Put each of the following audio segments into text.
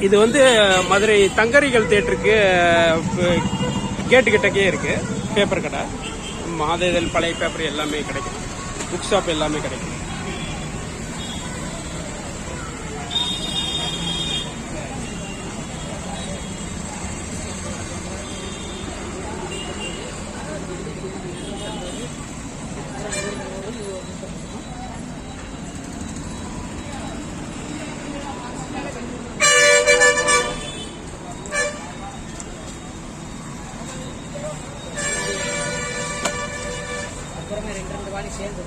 இது வந்து மதுரை தங்கரிகள் தேட்டருக்கு கேட்டு கிட்டக்கே இருக்கு. பேப்பர் கடை. மாத இதழ் பழைய பேப்பர் எல்லாமே கிடைக்கும். புக் ஷாப் எல்லாமே கிடைக்கும். அப்புறமே ரெண்டு ரெண்டு வாணி சேர்ந்து.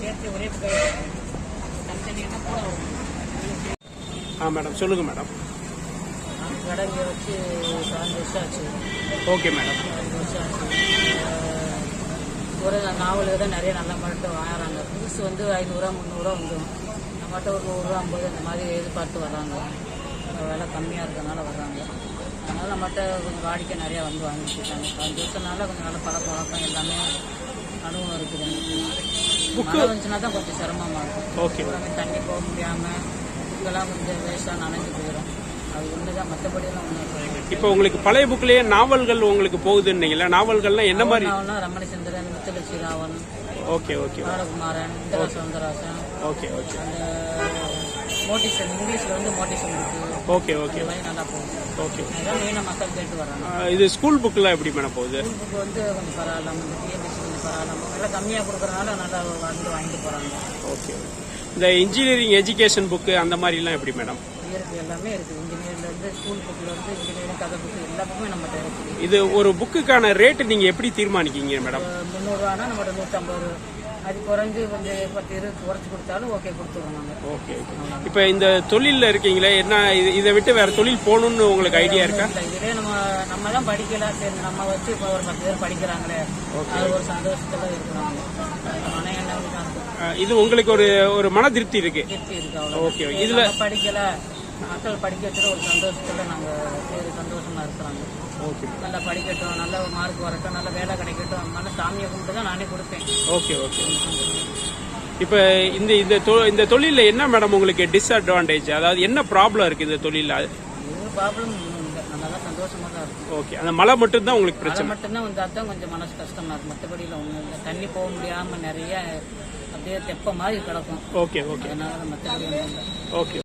சேர்த்து ஒரே தனித்தனியாக கூட ஆ மேடம். சொல்லுங்க மேடம். கடை இங்கே வச்சு பதினஞ்சு வருஷம் ஆச்சு. Okay madam. பதினஞ்சு வருஷம் ஆச்சு. ஒரு நாவல் விட நிறைய நல்ல மட்டும் வாங்குறாங்க. புதுசு வந்து ஐநூறுரூவா முந்நூறுரூவா வந்துடும் நம்மகிட்ட ஒரு நூறுரூவா ஐம்பது இந்த மாதிரி எதிர்பார்த்து வர்றாங்க. விலை கம்மியாக இருக்கறனால வர்றாங்க. அதனால் நம்மகிட்ட கொஞ்சம் வாடிக்கை நிறையா வந்து வாங்கிட்டு இருக்காங்க. பதினஞ்சு வருஷம்னால கொஞ்சம் நல்ல பழக்க வழக்கம் எல்லாமே அனுபவம் இருக்குது. மழை வந்துச்சுன்னா தான் கொஞ்சம் சிரமமாக இருக்கும். ஓகே தண்ணி போக முடியாமல் புக்கெல்லாம் கொஞ்சம் வேஸ்ட்டாக நனைஞ்சு போயிடும் அது ஒன்று தான். மற்றபடியெல்லாம் ஒன்றும் இப்போ உங்களுக்கு பழைய புக்லயே நாவல்கள் உங்களுக்கு போகுதுன்னீங்களா நாவல்கள்லாம் என்ன மாதிரி? Ramani Chandran Muthulakshmi Raghavan okay okay Balakumaran Indira Soundararajan okay okay மோட்டிசன் இங்கிலீஷில் வந்து இருக்கு. ஓகே ஓகே நல்லா போகும். ஓகே. அதுதான் மெயினாக மக்கள் கேட்டு வராங்க இது ஸ்கூல் புக்கெல்லாம் எப்படி மேடம் போகுது? ஸ்கூல் புக்கு வந்து கொஞ்சம் பரவாயில்ல இந்த டிஎபிசி கொஞ்சம் பரவாயில்ல நல்லா கம்மியாக நல்லா வந்து வாங்கிட்டு போகிறாங்க ஓகே. இந்த இன்ஜினியரிங் எஜுகேஷன் புக்கு அந்த மாதிரிலாம் எப்படி மேடம் இருக்கு. எல்லாமே இருக்குது இன்ஜினியர்லேருந்து ஸ்கூல் புக்கில் இருந்து இன்ஜினியரிங் கதை புக்கு எல்லா புக்குமே நம்மகிட்ட இருக்குது இது ஒரு புக்குக்கான ரேட்டு நீங்க எப்படி தீர்மானிக்கீங்க மேடம் முந்நூறுவானா நம்மகிட்ட நூற்றம்பது அது குறைஞ்சு கொஞ்சம் பத்து இருபது குறைச்சி கொடுத்தாலும் ஓகே கொடுத்துருவோம் நாங்கள் ஓகே இப்போ இந்த தொழிலில் இருக்கீங்களே என்ன இது இதை விட்டு வேற தொழில் போகணும்னு உங்களுக்கு ஐடியா இருக்கா? இதே நம்ம நம்ம தான் படிக்கல. சரி நம்ம வச்சு இப்போ ஒரு பத்து பேர் படிக்கிறாங்களே அது ஒரு சந்தோஷத்துல இருக்கிறாங்க. இது உங்களுக்கு ஒரு ஒரு மன திருப்தி இருக்கு. திருப்தி இருக்கு அவ்வளோ ஓகே இதுல படிக்கல. மக்கள் படிக்க வச்சுட்டு ஒரு சந்தோஷத்துல நாங்கள் சரி சந்தோஷமா இருக்கிறாங்க. ஓகே. நல்லா படிக்கட்டும் நல்ல மார்க் வரட்டும் நல்ல வேலை கிடைக்கட்டும் மன சாமியை கும்பிட்டு தான் நானே கொடுப்பேன். Okay okay. இப்போ இந்த இந்த இந்த தொழிலில் என்ன மேடம் உங்களுக்கு டிஸ்அட்வான்டேஜ் அதாவது என்ன ப்ராப்ளம் இருக்கு இந்த தொழிலில்? ப்ராப்ளம் இல்லை. நல்லா தான் சந்தோஷமா தான் இருக்கும் ஓகே. அந்த மழை மட்டும்தான் உங்களுக்கு அது பிரச்சனை? மட்டும்தான் வந்தால் தான் கொஞ்சம் மனசு கஷ்டமா இருக்கும் மற்றபடியில் ஒன்றும் இல்லை. தண்ணி போக முடியாம நிறைய அப்படியே தெப்ப மாதிரி கிடக்கும். Okay okay. அதனால மற்றபடி இல்லை. ஓகே.